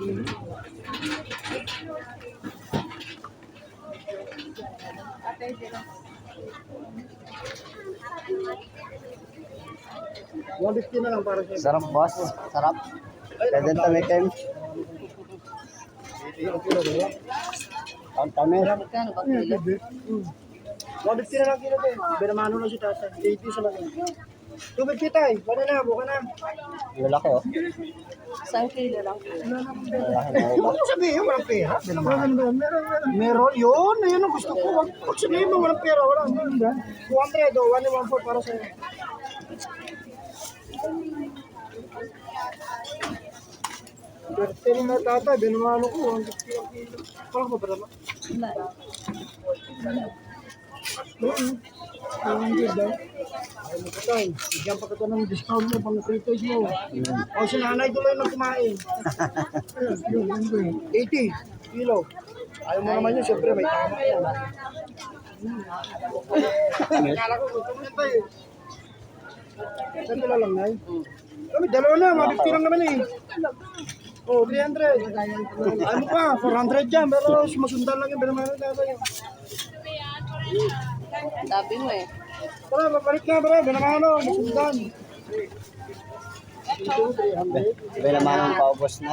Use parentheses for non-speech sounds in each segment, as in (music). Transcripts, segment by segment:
One fifty na lang para sa Sarap boss. Sarap. Pwede tumikim. Ang tamis. Magkano ba kilo? One fifty na lang kilo din. Binamano na si tata. 80 sa lang. Tubig kita eh. Wala na, buka na. Lalaki oh. Isang kilo lang. Lalaki na Huwag mo sabihin, walang pera. Meron, meron, meron. Meron, yun. Ayun ang gusto ko. Huwag sabihin mo, walang pera. Wala. 200 o 114 para sa'yo. Pero na tata, binamano ko. 150 lang kilo. Parang ba ba naman? Wala. Oo. Ang good daw. Bigyan pa kita ng discount mo pang prepaid mo. O, si nanay tuloy na kumain. Ayun, yun, yun, yun. 80 kilo. Ayaw mo naman yun, siyempre may tama yan. Akala ko, gusto mo ito eh. Sa kilo lang, Nay. Kami, dalawa na, mabigti lang naman eh. Oh, 300. Ano pa, 400 dyan, pero sumusundan lang yung binamanan natin. Sabi mo eh. Tara, babalik na, bro. Binamano, masundan. Sabi naman ang paubos na.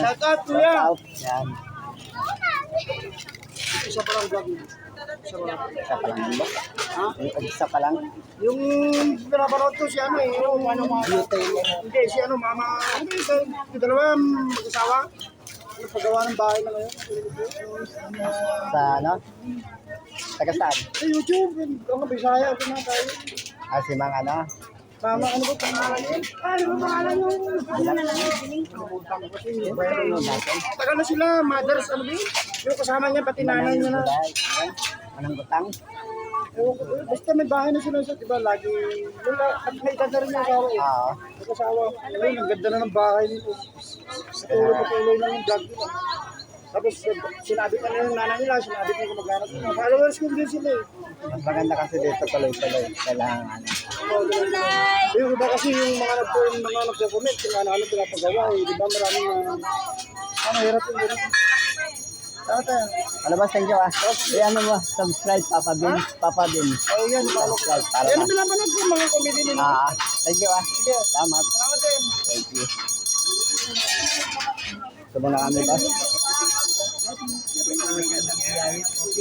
Shout out, kuya. Yan. Isa pa lang vlog. Isa pa lang. Isa pa lang ba? Ha? Isa pa lang. Yung pinapanood ko si ano eh, yung ano, beauty. Hindi, si ano, mama, ano ba yun? Yung dalawa, mag-asawa. Yung paggawa ng bahay na ngayon. Sa ano? Taga saan? Sa YouTube, ang Bisaya, ito na tayo. Ah, si Mang ano? Mama, ano ba pangalan yun? Ah, ano ba pangalan yun? Ano natin? Tagal na sila, mothers, ano ba yun? Yung kasama niya, pati nanay niya na. Ko, eh, basta may bahay na sila sa, diba, lagi, yung la- at may ganda rin yung asawa eh. Oo. Yung asawa, ayun, ang ganda na ng bahay nito. Patuloy, patuloy lang yung vlog nila. Tapos, sinabi pa nila yung nanay nila, sinabi pa yung mag-anak nila. Followers ko din sila eh. Mas maganda kasi dito tuloy-tuloy. Kailangan ano. Yung iba kasi yung mga nag yung mga nagko-comment, yung ano, ano pinapagawa eh. Di ba maraming, uh, ano, hirap yung ganun. Tata, Ano ba, thank you ah. Eh, ano mo, subscribe, Papa Bin. Papa Bin. oh yan, follow ko. Para Yan ang pinapanood ko, mga comedy nila. Ah, thank you ah. Sige, Salamat. salamat din. Thank you. Ito muna kami, boss.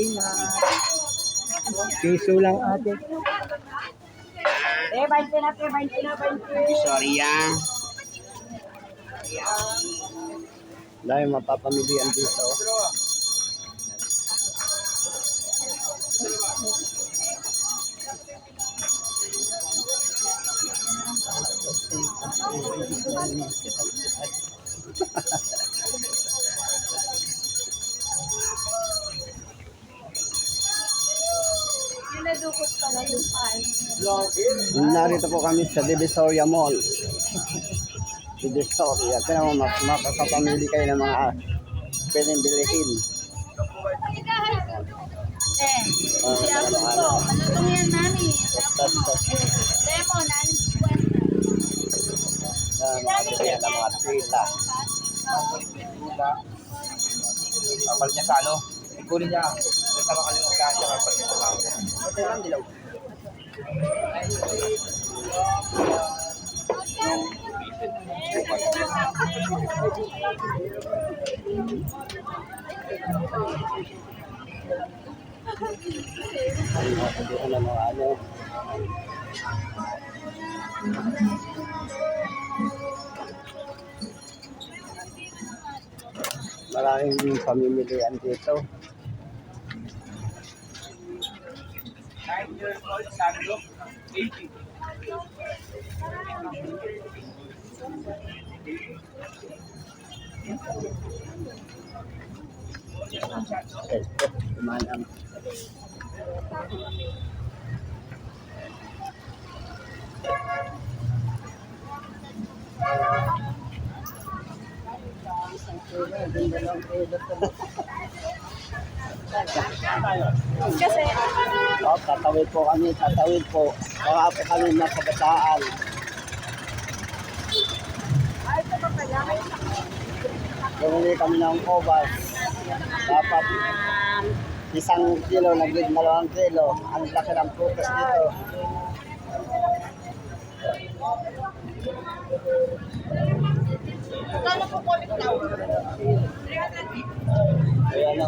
Piso lang ate. Eh, 20 na, eh, 20 na, 20. Sorry ah. Dahil mapapamilian dito. Pinadukot ka na Narito po kami sa Divisoria Mall. (laughs) Divisoria. Kaya mo mak- makakapamili kayo ng mga pwedeng bilihin. Eh, Ah, si Apo ko. Ano yan, nani? Tas, tas, Lemon, nani? mga ng mga tila. Kapal niya sa ano, ikunin niya. Basta makalimutan siya niya sa bago. Ito lang dilaw. Ano, mga ano. Maraming pamimilian dito. 9 years old, Sandro, 80. Okay. Kasi, Oh, tatawid po kami, tatawid po. Baka po kami na kabataan. Bumili kami ng kovas. Dapat isang kilo, naging dalawang kilo. Ang laki ng prutas dito. Kano po po bitaw? Kaya ano,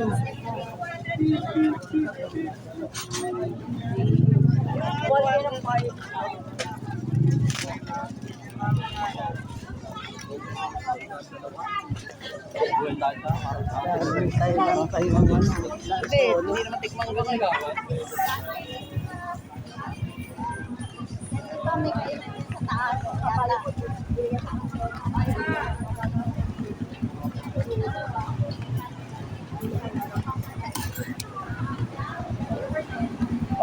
ano. Hindi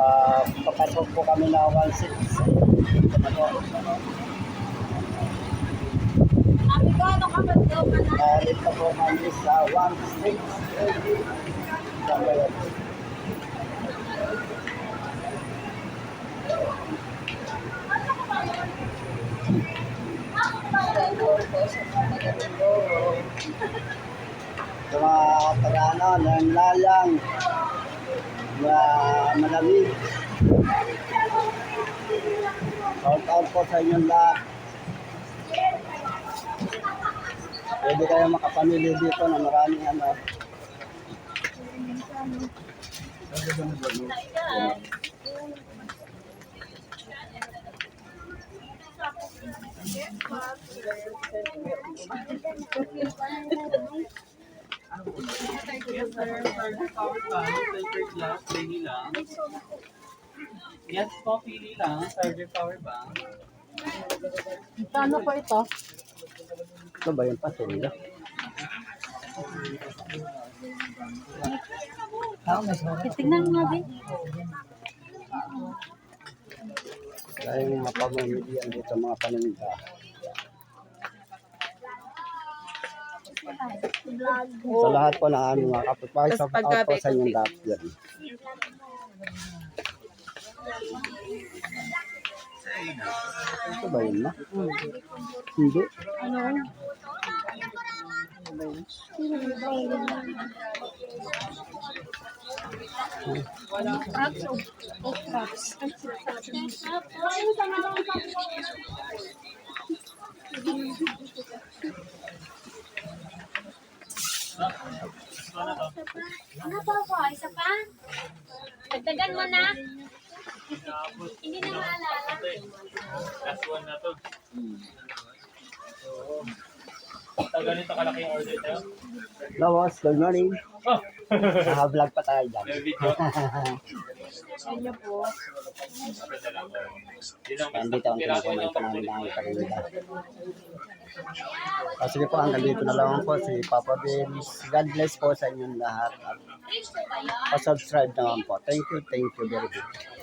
Uh, papatog po kami na 1.6. Sabi ko, ano ka ba daw ka na? Uh, dito po kami sa 1.6. Sambayan. Sa mga taga-ano, ng lalang, na malamig. Shout out po sa inyong lahat. Pwede kayo makapamili dito na maraming ano. (laughs) Yes po, pili lang. Charger power bank. Kano po ito? Ito ba yung pasilyo? Tingnan mo natin. Kaya yung mapamamilian dito mga paninda. Sa lahat po ng aming mga kapitbahay, sa out po sa inyong lahat yan. Ito ba yun, ma? Hindi. Ano po po? Isa pa? Dagdagan mo na. Hindi na maalala. Last one na to. Sa ganito kalaki yung order tayo? Hello, boss. Good morning. Oh! Naka-vlog pa tayo dyan. May video. Yun ang Nandito ang tinakunay ko ng paninda. Ah, sige po, hanggang dito na lang po si Papa Vince. God bless po sa inyong lahat. At pa-subscribe naman po. Thank you, thank you very much.